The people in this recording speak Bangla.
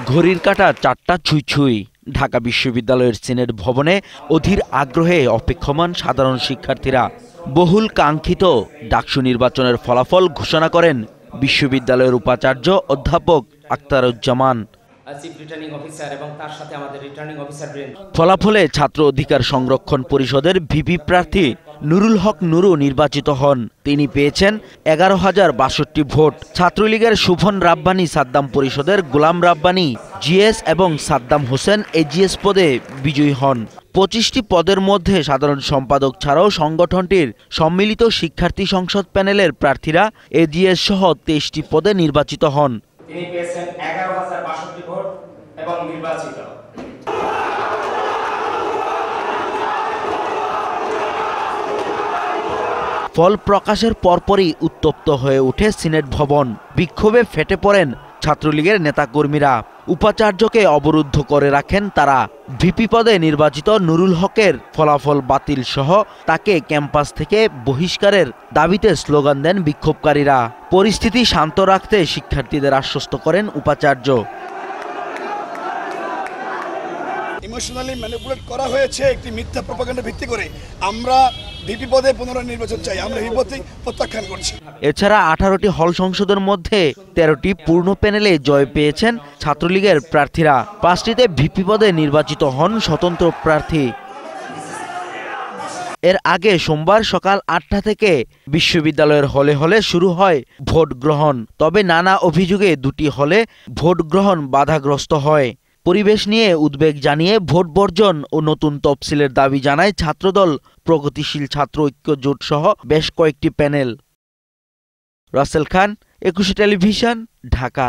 ঘড়ির কাটা চারটা ছুঁই ছুঁই। ঢাকা বিশ্ববিদ্যালয়ের সিনেট ভবনে অধীর আগ্রহে অপেক্ষমান সাধারণ শিক্ষার্থীরা বহুল কাঙ্ক্ষিত ডাকসু নির্বাচনের ফলাফল ঘোষণা করেন বিশ্ববিদ্যালয়ের উপাচার্য অধ্যাপক আক্তারুজ্জামান ফলাফলে ছাত্র অধিকার সংরক্ষণ পরিষদের ভিপি প্রার্থী নুরুল হক নুরু নির্বাচিত হন। তিনি পেয়েছেন এগারো হাজার বাষট্টি ভোট। ছাত্রলীগের শুভন রাব্বানি সাদ্দাম পরিষদের গোলাম রাব্বানি, জিএস এবং সাদ্দাম হোসেন এজিএস পদে বিজয়ী হন। পঁচিশটি পদের মধ্যে সাধারণ সম্পাদক ছাড়াও সংগঠনটির সম্মিলিত শিক্ষার্থী সংসদ প্যানেলের প্রার্থীরা এজিএস সহ তেইশটি পদে নির্বাচিত হন। তিনি পেয়েছেন এগারো হাজার বাষট্টি ভোট এবং নির্বাচিত। ফল প্রকাশের পরপরই উত্তপ্ত হয়ে ওঠে সিনেট ভবন। বিক্ষোভে ফেটে পড়েন ছাত্রলীগের নেতাকর্মীরা। উপাচার্যকে অবরুদ্ধ করে রাখেন তারা। ভিপি পদে নির্বাচিত নুরুল হকের ফলাফল বাতিল সহ তাকে ক্যাম্পাস থেকে বহিষ্কারের দাবিতে স্লোগান দেন বিক্ষোভকারীরা। পরিস্থিতি শান্ত রাখতে শিক্ষার্থীদের আশ্বস্ত করেন উপাচার্য। ইমোশনালি ম্যানিপুলেট করা হয়েছে একটি মিথ্যা প্রপাগান্ডা ভিত্তি করে। আমরা ভিপি পদে পুনরায় নির্বাচন চাই, আমরা ভিপি প্রত্যাখ্যান করছি। এছাড়া আঠারোটি হল সংসদের মধ্যে তেরোটি পূর্ণ প্যানেলে জয় পেয়েছেন ছাত্রলীগের প্রার্থীরা। পাঁচটিতে ভিপি পদে নির্বাচিত হন স্বতন্ত্র প্রার্থী। এর আগে সোমবার সকাল আটটা থেকে বিশ্ববিদ্যালয়ের হলে হলে শুরু হয় ভোট গ্রহণ। তবে নানা অভিযোগে দুটি হলে ভোট গ্রহণ বাধাগ্রস্ত হয়। পরিবেশ নিয়ে উদ্বেগ জানিয়ে ভোট বর্জন ও নতুন তফসিলের দাবি জানায় ছাত্রদল। প্রগতিশীল ছাত্র ঐক্য জোট সহ বেশ কয়েকটি প্যানেল। রাসেল খান, একুশে টেলিভিশন, ঢাকা।